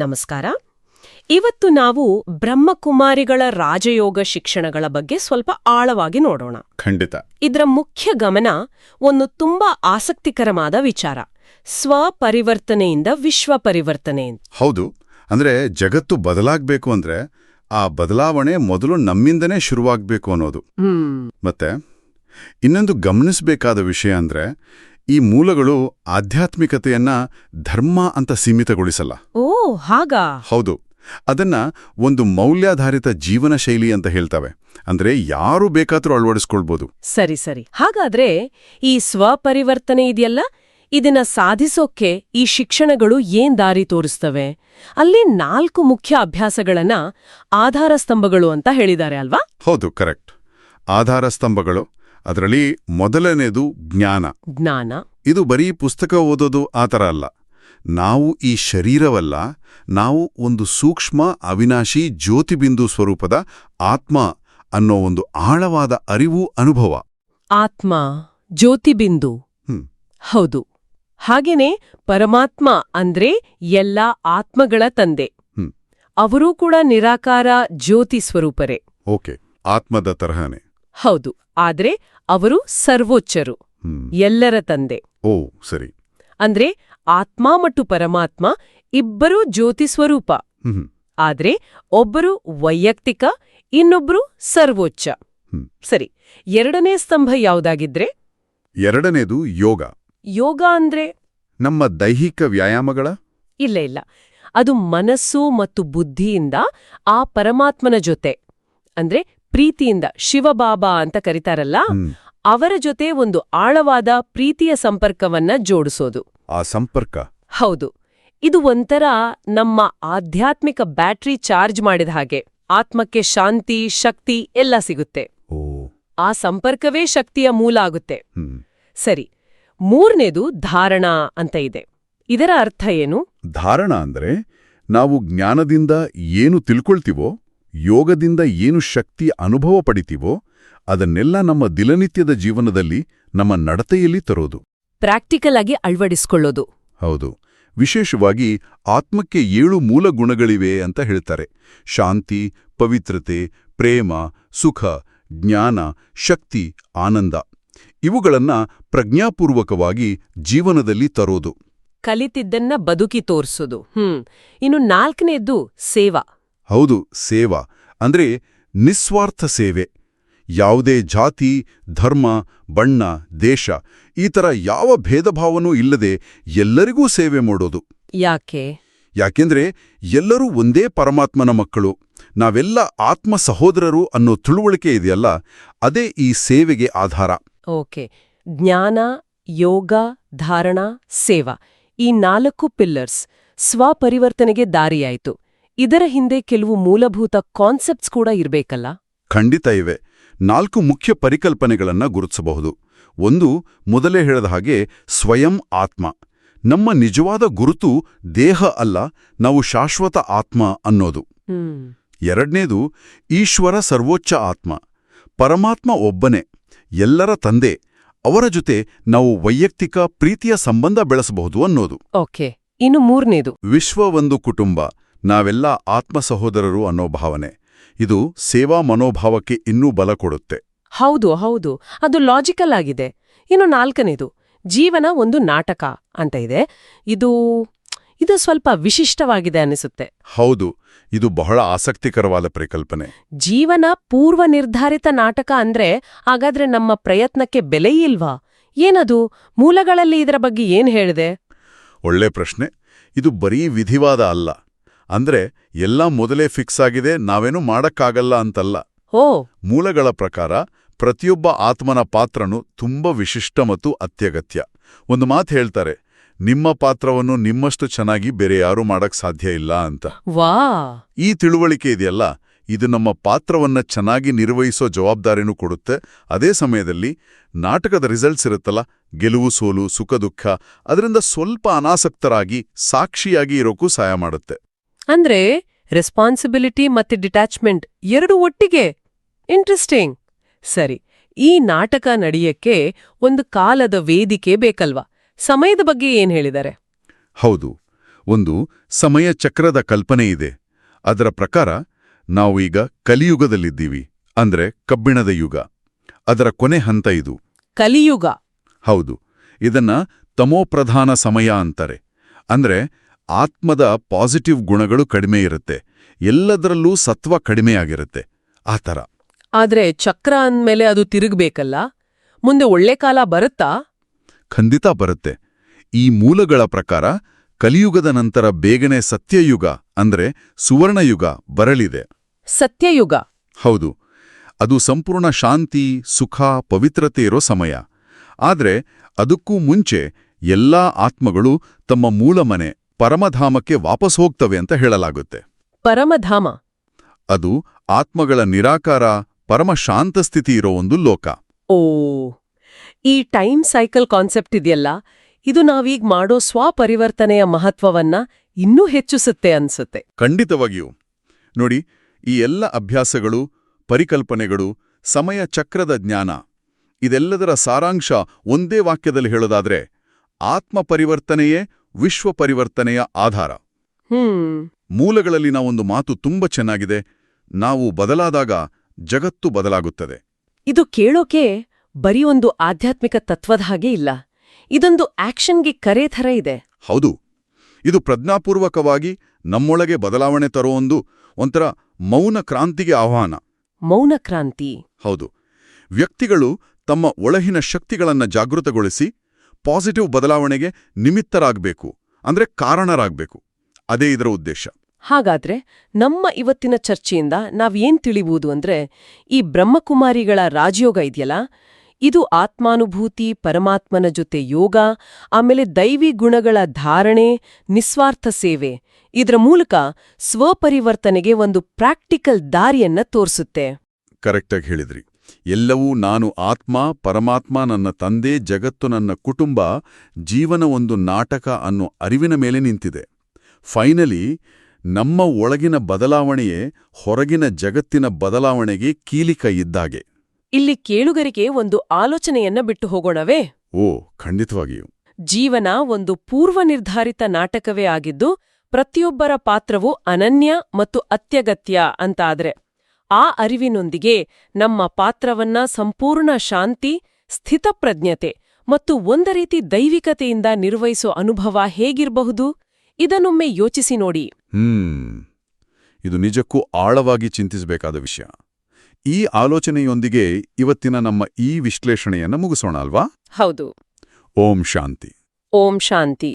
ನಮಸ್ಕಾರ. ಇವತ್ತು ನಾವು ಬ್ರಹ್ಮಕುಮಾರಿಗಳ ರಾಜಯೋಗ ಶಿಕ್ಷಣಗಳ ಬಗ್ಗೆ ಸ್ವಲ್ಪ ಆಳವಾಗಿ ನೋಡೋಣ. ಖಂಡಿತ. ಇದರ ಮುಖ್ಯ ಗಮನ ಒಂದು ತುಂಬಾ ಆಸಕ್ತಿಕರವಾದ ವಿಚಾರ. ಸ್ವಪರಿವರ್ತನೆಯಿಂದ ವಿಶ್ವ ಪರಿವರ್ತನೆ ಹೌದು. ಅಂದ್ರೆ ಜಗತ್ತು ಬದಲಾಗಬೇಕು ಅಂದ್ರೆ ಆ ಬದಲಾವಣೆ ಮೊದಲು ನಮ್ಮಿಂದನೇ ಶುರುವಾಗಬೇಕು ಅನ್ನೋದು. ಮತ್ತೆ ಇನ್ನೊಂದು ಗಮನಿಸಬೇಕಾದ ವಿಷಯ ಅಂದ್ರೆ ಈ ಮೂಲಗಳು ಆಧ್ಯಾತ್ಮಿಕತೆಯನ್ನ ಧರ್ಮ ಅಂತ ಸೀಮಿತಗೊಳಿಸಲ್ಲ. ಓ ಹಾಗಾ? ಹೌದು. ಅದನ್ನ ಒಂದು ಮೌಲ್ಯಾಧಾರಿತ ಜೀವನ ಶೈಲಿ ಅಂತ ಹೇಳ್ತವೆ. ಅಂದ್ರೆ ಯಾರು ಬೇಕಾದ್ರೂ ಅಳವಡಿಸ್ಕೊಳ್ಬೋದು. ಸರಿ ಸರಿ. ಹಾಗಾದ್ರೆ ಈ ಸ್ವಪರಿವರ್ತನೆ ಇದೆಯಲ್ಲ? ಇದನ್ನ ಸಾಧಿಸೋಕೆ ಈ ಶಿಕ್ಷಣಗಳು ಏನ್ ದಾರಿ ತೋರಿಸ್ತವೆ? ಅಲ್ಲಿ ನಾಲ್ಕು ಮುಖ್ಯ ಅಭ್ಯಾಸಗಳನ್ನ ಆಧಾರ ಸ್ತಂಭಗಳು ಅಂತ ಹೇಳಿದ್ದಾರೆ ಅಲ್ವಾ? ಹೌದು ಕರೆಕ್ಟ್. ಆಧಾರ ಸ್ತಂಭಗಳು ಅದರಲ್ಲಿ ಮೊದಲನೇದು ಜ್ಞಾನ. ಜ್ಞಾನ. ಇದು ಬರೀ ಪುಸ್ತಕ ಓದೋದು ಆ ಥರ ಅಲ್ಲ. ನಾವು ಈ ಶರೀರವಲ್ಲ ನಾವು ಒಂದು ಸೂಕ್ಷ್ಮ ಅವಿನಾಶಿ ಜ್ಯೋತಿಬಿಂದು ಸ್ವರೂಪದ ಆತ್ಮ ಅನ್ನೋ ಒಂದು ಆಳವಾದ ಅರಿವು ಅನುಭವ. ಆತ್ಮ ಜ್ಯೋತಿಬಿಂದು. ಹೌದು. ಹಾಗೇನೆ ಪರಮಾತ್ಮ ಅಂದ್ರೆ ಎಲ್ಲಾ ಆತ್ಮಗಳ ತಂದೆ. ಅವರೂ ಕೂಡ ನಿರಾಕಾರ ಜ್ಯೋತಿ ಸ್ವರೂಪರೇ. ಓಕೆ. ಆತ್ಮದ ತರಹನೆ. ಹೌದು ಆದ್ರೆ ಅವರು ಸರ್ವೋಚ್ಚರು. ಎಲ್ಲರ ತಂದೆ. ಓ ಸರಿ. ಅಂದ್ರೆ ಆತ್ಮ ಮತ್ತು ಪರಮಾತ್ಮ ಇಬ್ಬರೂ ಜ್ಯೋತಿ ಸ್ವರೂಪ. ಆದ್ರೆ ಒಬ್ಬರು ವೈಯಕ್ತಿಕ ಇನ್ನೊಬ್ರು ಸರ್ವೋಚ್ಚ. ಸರಿ ಎರಡನೇ ಸ್ತಂಭ ಯಾವುದಾಗಿದ್ರೆ? ಎರಡನೇದು ಯೋಗ. ಯೋಗ ಅಂದ್ರೆ? ನಮ್ಮ ದೈಹಿಕ ವ್ಯಾಯಾಮಗಳ? ಇಲ್ಲ ಇಲ್ಲ. ಅದು ಮನಸ್ಸು ಮತ್ತು ಬುದ್ಧಿಯಿಂದ ಆ ಪರಮಾತ್ಮನ ಜೊತೆ. ಅಂದ್ರೆ ಪ್ರೀತಿಯಿಂದ ಶಿವಬಾಬಾ ಅಂತ ಕರೀತಾರಲ್ಲ ಅವರ ಜೊತೆ ಒಂದು ಆಳವಾದ ಪ್ರೀತಿಯ ಸಂಪರ್ಕವನ್ನ ಜೋಡಿಸೋದು. ಆ ಸಂಪರ್ಕ. ಹೌದು. ಇದು ಒಂಥರ ನಮ್ಮ ಆಧ್ಯಾತ್ಮಿಕ ಬ್ಯಾಟ್ರಿ ಚಾರ್ಜ್ ಮಾಡಿದ ಹಾಗೆ ಆತ್ಮಕ್ಕೆ ಶಾಂತಿ ಶಕ್ತಿ ಎಲ್ಲ ಸಿಗುತ್ತೆ. ಆ ಸಂಪರ್ಕವೇ ಶಕ್ತಿಯ ಮೂಲ ಆಗುತ್ತೆ. ಸರಿ ಮೂರನೇದು ಧಾರಣ ಅಂತ ಇದೆ. ಇದರ ಅರ್ಥ ಏನು? ಧಾರಣ ಅಂದ್ರೆ ನಾವು ಜ್ಞಾನದಿಂದ ಏನು ತಿಳ್ಕೊಳ್ತೀವೋ ಯೋಗದಿಂದ ಏನು ಶಕ್ತಿ ಅನುಭವ ಪಡಿತೀವೋ ಅದನ್ನೆಲ್ಲ ನಮ್ಮ ದಿನನಿತ್ಯದ ಜೀವನದಲ್ಲಿ ನಮ್ಮ ನಡತೆಯಲ್ಲಿ ತರೋದು. ಪ್ರಾಕ್ಟಿಕಲ್ ಆಗಿ ಅಳವಡಿಸಿಕೊಳ್ಳೋದು. ಹೌದು. ವಿಶೇಷವಾಗಿ ಆತ್ಮಕ್ಕೆ ಏಳು ಮೂಲ ಗುಣಗಳಿವೆ ಅಂತ ಹೇಳ್ತಾರೆ. ಶಾಂತಿ ಪವಿತ್ರತೆ ಪ್ರೇಮ ಸುಖ ಜ್ಞಾನ ಶಕ್ತಿ ಆನಂದ. ಇವುಗಳನ್ನ ಪ್ರಜ್ಞಾಪೂರ್ವಕವಾಗಿ ಜೀವನದಲ್ಲಿ ತರೋದು. ಕಲಿತಿದ್ದನ್ನ ಬದುಕಿ ತೋರಿಸೋದು. ಹ್ಮ್. ಇನ್ನು ನಾಲ್ಕನೇದ್ದು ಸೇವಾ. ಹೌದು ಸೇವಾ. ಅಂದ್ರೆ ನಿಸ್ವಾರ್ಥ ಸೇವೆ. ಯಾವುದೇ ಜಾತಿ ಧರ್ಮ ಬಣ್ಣ ದೇಶ ಈ ಥರ ಯಾವ ಭೇದಭಾವನೂ ಇಲ್ಲದೆ ಎಲ್ಲರಿಗೂ ಸೇವೆ ಮಾಡೋದು. ಯಾಕೆ? ಯಾಕೆಂದ್ರೆ ಎಲ್ಲರೂ ಒಂದೇ ಪರಮಾತ್ಮನ ಮಕ್ಕಳು. ನಾವೆಲ್ಲ ಆತ್ಮ ಸಹೋದರರು ಅನ್ನೋ ತಿಳುವಳಿಕೆ ಇದೆಯಲ್ಲ ಅದೇ ಈ ಸೇವೆಗೆ ಆಧಾರ. ಓಕೆ. ಜ್ಞಾನ ಯೋಗ ಧಾರಣಾ ಸೇವಾ. ಈ ನಾಲ್ಕು ಪಿಲ್ಲರ್ಸ್ ಸ್ವಪರಿವರ್ತನೆಗೆ ದಾರಿಯಾಯಿತು. ಇದರ ಹಿಂದೆ ಕೆಲವು ಮೂಲಭೂತ ಕಾನ್ಸೆಪ್ಟ್ಸ್ ಕೂಡ ಇರಬೇಕಲ್ಲ? ಖಂಡಿತ ಇವೆ. ನಾಲ್ಕು ಮುಖ್ಯ ಪರಿಕಲ್ಪನೆಗಳನ್ನ ಗುರುತಿಸಬಹುದು. ಒಂದು ಮೊದಲೇ ಹೇಳದ ಹಾಗೆ ಸ್ವಯಂ ಆತ್ಮ. ನಮ್ಮ ನಿಜವಾದ ಗುರುತು ದೇಹ ಅಲ್ಲ ನಾವು ಶಾಶ್ವತ ಆತ್ಮ ಅನ್ನೋದು. ಎರಡನೇದು ಈಶ್ವರ ಸರ್ವೋಚ್ಚ ಆತ್ಮ. ಪರಮಾತ್ಮ ಒಬ್ಬನೇ ಎಲ್ಲರ ತಂದೆ. ಅವರ ಜೊತೆ ನಾವು ವೈಯಕ್ತಿಕ ಪ್ರೀತಿಯ ಸಂಬಂಧ ಬೆಳೆಸಬಹುದು ಅನ್ನೋದು. ಓಕೆ. ಇನ್ನು ಮೂರನೇದು. ವಿಶ್ವ ಒಂದು ಕುಟುಂಬ. ನಾವೆಲ್ಲ ಆತ್ಮ ಸಹೋದರರು ಅನ್ನೋ ಭಾವನೆ. ಇದು ಸೇವಾ ಮನೋಭಾವಕ್ಕೆ ಇನ್ನೂ ಬಲ ಕೊಡುತ್ತೆ. ಹೌದು ಹೌದು. ಅದು ಲಾಜಿಕಲ್ ಆಗಿದೆ. ಇನ್ನು ನಾಲ್ಕನೇದು ಜೀವನ ಒಂದು ನಾಟಕ ಅಂತ ಇದೆ. ಇದು ಇದು ಸ್ವಲ್ಪ ವಿಶಿಷ್ಟವಾಗಿದೆ ಅನಿಸುತ್ತೆ. ಹೌದು ಇದು ಬಹಳ ಆಸಕ್ತಿಕರವಾದ ಪರಿಕಲ್ಪನೆ. ಜೀವನ ಪೂರ್ವ ನಿರ್ಧಾರಿತ ನಾಟಕ ಅಂದ್ರೆ ಹಾಗಾದ್ರೆ ನಮ್ಮ ಪ್ರಯತ್ನಕ್ಕೆ ಬೆಲೆ ಇಲ್ವಾ? ಏನದು? ಮೂಲಗಳಲ್ಲಿ ಇದರ ಬಗ್ಗೆ ಏನ್ ಹೇಳಿದೆ? ಒಳ್ಳೆ ಪ್ರಶ್ನೆ. ಇದು ಬರೀ ವಿಧಿವಾದ ಅಲ್ಲ. ಅಂದ್ರೆ ಎಲ್ಲ ಮೊದಲೇ ಫಿಕ್ಸ್ ಆಗಿದೆ ನಾವೇನೂ ಮಾಡಕ್ಕಾಗಲ್ಲ ಅಂತಲ್ಲ. ಓ ಮೂಲಗಳ ಪ್ರಕಾರ ಪ್ರತಿಯೊಬ್ಬ ಆತ್ಮನ ಪಾತ್ರನು ತುಂಬ ವಿಶಿಷ್ಟ ಮತ್ತು ಅತ್ಯಗತ್ಯ. ಒಂದು ಮಾತು ಹೇಳ್ತಾರೆ ನಿಮ್ಮ ಪಾತ್ರವನ್ನು ನಿಮ್ಮಷ್ಟು ಚೆನ್ನಾಗಿ ಬೇರೆ ಯಾರೂ ಮಾಡಕ್ ಸಾಧ್ಯ ಇಲ್ಲ ಅಂತ. ವಾ ಈ ತಿಳುವಳಿಕೆ ಇದೆಯಲ್ಲ ಇದು ನಮ್ಮ ಪಾತ್ರವನ್ನ ಚೆನ್ನಾಗಿ ನಿರ್ವಹಿಸೋ ಜವಾಬ್ದಾರಿನೂ ಕೊಡುತ್ತೆ. ಅದೇ ಸಮಯದಲ್ಲಿ ನಾಟಕದ ರಿಸಲ್ಟ್ಸ್ ಇರುತ್ತಲ್ಲ ಗೆಲುವು ಸೋಲು ಸುಖ ದುಃಖ ಅದರಿಂದ ಸ್ವಲ್ಪ ಅನಾಸಕ್ತರಾಗಿ ಸಾಕ್ಷಿಯಾಗಿ ಇರೋಕ್ಕೂ ಸಹಾಯ ಮಾಡುತ್ತೆ. ಅಂದ್ರೆ ರೆಸ್ಪಾನ್ಸಿಬಿಲಿಟಿ ಮತ್ತೆ ಡಿಟ್ಯಾಚ್ಮೆಂಟ್ ಎರಡು ಒಟ್ಟಿಗೆ. ಇಂಟ್ರೆಸ್ಟಿಂಗ್ ಸರಿ ಈ ನಾಟಕ ನಡೆಯಕ್ಕೆ ಒಂದು ಕಾಲದ ವೇದಿಕೆ ಬೇಕಲ್ವಾ? ಸಮಯದ ಬಗ್ಗೆ ಏನ್ ಹೇಳಿದ್ದಾರೆ? ಹೌದು ಒಂದು ಸಮಯ ಚಕ್ರದ ಕಲ್ಪನೆ ಇದೆ. ಅದರ ಪ್ರಕಾರ ನಾವು ಈಗ ಕಲಿಯುಗದಲ್ಲಿದ್ದೀವಿ ಅಂದ್ರೆ ಕಬ್ಬಿಣದ ಯುಗ. ಅದರ ಕೊನೆ ಹಂತ ಇದು. ಕಲಿಯುಗ. ಹೌದು ಇದನ್ನ ತಮೋಪ್ರಧಾನ ಸಮಯ ಅಂತಾರೆ. ಅಂದ್ರೆ ಆತ್ಮದ ಪಾಸಿಟಿವ್ ಗುಣಗಳು ಕಡಿಮೆ ಇರುತ್ತೆ. ಎಲ್ಲದರಲ್ಲೂ ಸತ್ವ ಕಡಿಮೆಯಾಗಿರುತ್ತೆ ಆ ಥರ. ಆದ್ರೆ ಚಕ್ರ ಅಂದ್ಮೇಲೆ ಅದು ತಿರುಗಬೇಕಲ್ಲ? ಮುಂದೆ ಒಳ್ಳೆ ಕಾಲ ಬರುತ್ತಾ? ಖಂಡಿತ ಬರುತ್ತೆ. ಈ ಮೂಲಗಳ ಪ್ರಕಾರ ಕಲಿಯುಗದ ನಂತರ ಬೇಗನೆ ಸತ್ಯಯುಗ ಅಂದ್ರೆ ಸುವರ್ಣಯುಗ ಬರಲಿದೆ. ಸತ್ಯಯುಗ. ಹೌದು. ಅದು ಸಂಪೂರ್ಣ ಶಾಂತಿ ಸುಖ ಪವಿತ್ರತೆ ಇರೋ ಸಮಯ. ಆದ್ರೆ ಅದಕ್ಕೂ ಮುಂಚೆ ಎಲ್ಲಾ ಆತ್ಮಗಳು ತಮ್ಮ ಮೂಲ ಮನೆ ಪರಮಧಾಮಕ್ಕೆ ವಾಪಸ್ ಹೋಗ್ತವೆ ಅಂತ ಹೇಳಲಾಗುತ್ತೆ. ಪರಮಧಾಮ. ಅದು ಆತ್ಮಗಳ ನಿರಾಕಾರ ಪರಮ ಶಾಂತ ಸ್ಥಿತಿ ಇರೋ ಒಂದು ಲೋಕ. ಓ ಈ ಟೈಮ್ ಸೈಕಲ್ ಕಾನ್ಸೆಪ್ಟ್ ಇದೆಯಲ್ಲ ಇದು ನಾವೀಗ ಮಾಡೋ ಸ್ವಪರಿವರ್ತನೆಯ ಮಹತ್ವವನ್ನ ಇನ್ನೂ ಹೆಚ್ಚಿಸುತ್ತೆ ಅನ್ಸುತ್ತೆ. ಖಂಡಿತವಾಗಿಯೂ. ನೋಡಿ ಈ ಎಲ್ಲ ಅಭ್ಯಾಸಗಳು ಪರಿಕಲ್ಪನೆಗಳು ಸಮಯ ಚಕ್ರದ ಜ್ಞಾನ ಇದೆಲ್ಲದರ ಸಾರಾಂಶ ಒಂದೇ ವಾಕ್ಯದಲ್ಲಿ ಹೇಳೋದಾದ್ರೆ ಆತ್ಮ ಪರಿವರ್ತನೆಯೇ ವಿಶ್ವ ಪರಿವರ್ತನೆಯ ಆಧಾರ. ಮೂಲಗಳಲ್ಲಿನ ಮೂಲಗಳಲ್ಲಿ ನಾವೊಂದು ಮಾತು ತುಂಬ ಚೆನ್ನಾಗಿದೆ. ನಾವು ಬದಲಾದಾಗ ಜಗತ್ತು ಬದಲಾಗುತ್ತದೆ. ಇದು ಕೇಳೋಕೆ ಬರೀ ಒಂದು ಆಧ್ಯಾತ್ಮಿಕ ತತ್ವದ ಹಾಗೆ ಇಲ್ಲ. ಇದೊಂದು ಆಕ್ಷನ್ಗೆ ಕರೆ ಥರ ಇದೆ. ಹೌದು. ಇದು ಪ್ರಜ್ಞಾಪೂರ್ವಕವಾಗಿ ನಮ್ಮೊಳಗೆ ಬದಲಾವಣೆ ತರೋ ಒಂದು ಒಂಥರ ಮೌನ ಕ್ರಾಂತಿಗೆ ಆಹ್ವಾನ. ಮೌನ ಕ್ರಾಂತಿ. ಹೌದು. ವ್ಯಕ್ತಿಗಳು ತಮ್ಮ ಒಳಹಿನ ಶಕ್ತಿಗಳನ್ನು ಜಾಗೃತಗೊಳಿಸಿ ಪಾಸಿಟಿವ್ ಬದಲಾವಣೆಗೆ ನಿಮಿತ್ತರಾಗಬೇಕು. ಅಂದ್ರೆ ಕಾರಣರಾಗಬೇಕು. ಅದೇ ಇದರ ಉದ್ದೇಶ. ಹಾಗಾದ್ರೆ ನಮ್ಮ ಇವತ್ತಿನ ಚರ್ಚೆಯಿಂದ ನಾವೇನ್ ತಿಳಿಬಹುದು ಅಂದ್ರೆ ಈ ಬ್ರಹ್ಮಕುಮಾರಿಗಳ ರಾಜಯೋಗ ಇದೆಯಲ್ಲ ಇದು ಆತ್ಮಾನುಭೂತಿ ಪರಮಾತ್ಮನ ಜೊತೆ ಯೋಗ ಆಮೇಲೆ ದೈವಿ ಗುಣಗಳ ಧಾರಣೆ ನಿಸ್ವಾರ್ಥ ಸೇವೆ ಇದರ ಮೂಲಕ ಸ್ವಪರಿವರ್ತನೆಗೆ ಒಂದು ಪ್ರಾಕ್ಟಿಕಲ್ ದಾರಿಯನ್ನ ತೋರಿಸುತ್ತೆ. ಕರೆಕ್ಟಾಗಿ ಹೇಳಿದ್ರಿ. ಎಲ್ಲವೂ ನಾನು ಆತ್ಮ ಪರಮಾತ್ಮ ನನ್ನ ತಂದೆ ಜಗತ್ತು ನನ್ನ ಕುಟುಂಬ ಜೀವನ ಒಂದು ನಾಟಕ ಅನ್ನೋ ಅರಿವಿನ ಮೇಲೆ ನಿಂತಿದೆ. ಫೈನಲಿ ನಮ್ಮ ಒಳಗಿನ ಬದಲಾವಣೆಯೇ ಹೊರಗಿನ ಜಗತ್ತಿನ ಬದಲಾವಣೆಗೆ ಕೀಲಿಕ ಇದ್ದಾಗೆ ಇಲ್ಲಿ ಕೇಳುಗರಿಗೆ ಒಂದು ಆಲೋಚನೆಯನ್ನ ಬಿಟ್ಟು ಹೋಗೋಣವೇ? ಓ ಖಂಡಿತವಾಗಿಯೂ. ಜೀವನ ಒಂದು ಪೂರ್ವನಿರ್ಧಾರಿತ ನಾಟಕವೇ ಆಗಿದ್ದು ಪ್ರತಿಯೊಬ್ಬರ ಪಾತ್ರವೂ ಅನನ್ಯ ಮತ್ತು ಅತ್ಯಗತ್ಯ ಅಂತಾದ್ರೆ. ಆ ಅರಿವಿನೊಂದಿಗೆ ನಮ್ಮ ಪಾತ್ರವನ್ನ ಸಂಪೂರ್ಣ ಶಾಂತಿ ಸ್ಥಿತಪ್ರಜ್ಞತೆ ಮತ್ತು ಒಂದ ರೀತಿ ದೈವಿಕತೆಯಿಂದ ನಿರ್ವಹಿಸೋ ಅನುಭವ ಹೇಗಿರಬಹುದು? ಇದನ್ನೊಮ್ಮೆ ಯೋಚಿಸಿ ನೋಡಿ. ಹ್ಮ್. ಇದು ನಿಜಕ್ಕೂ ಆಳವಾಗಿ ಚಿಂತಿಸಬೇಕಾದ ವಿಷಯ. ಈ ಆಲೋಚನೆಯೊಂದಿಗೆ ಇವತ್ತಿನ ನಮ್ಮ ಈ ವಿಶ್ಲೇಷಣೆಯನ್ನು ಮುಗಿಸೋಣ ಅಲ್ವಾ? ಹೌದು. ಓಂ ಶಾಂತಿ. ಓಂ ಶಾಂತಿ.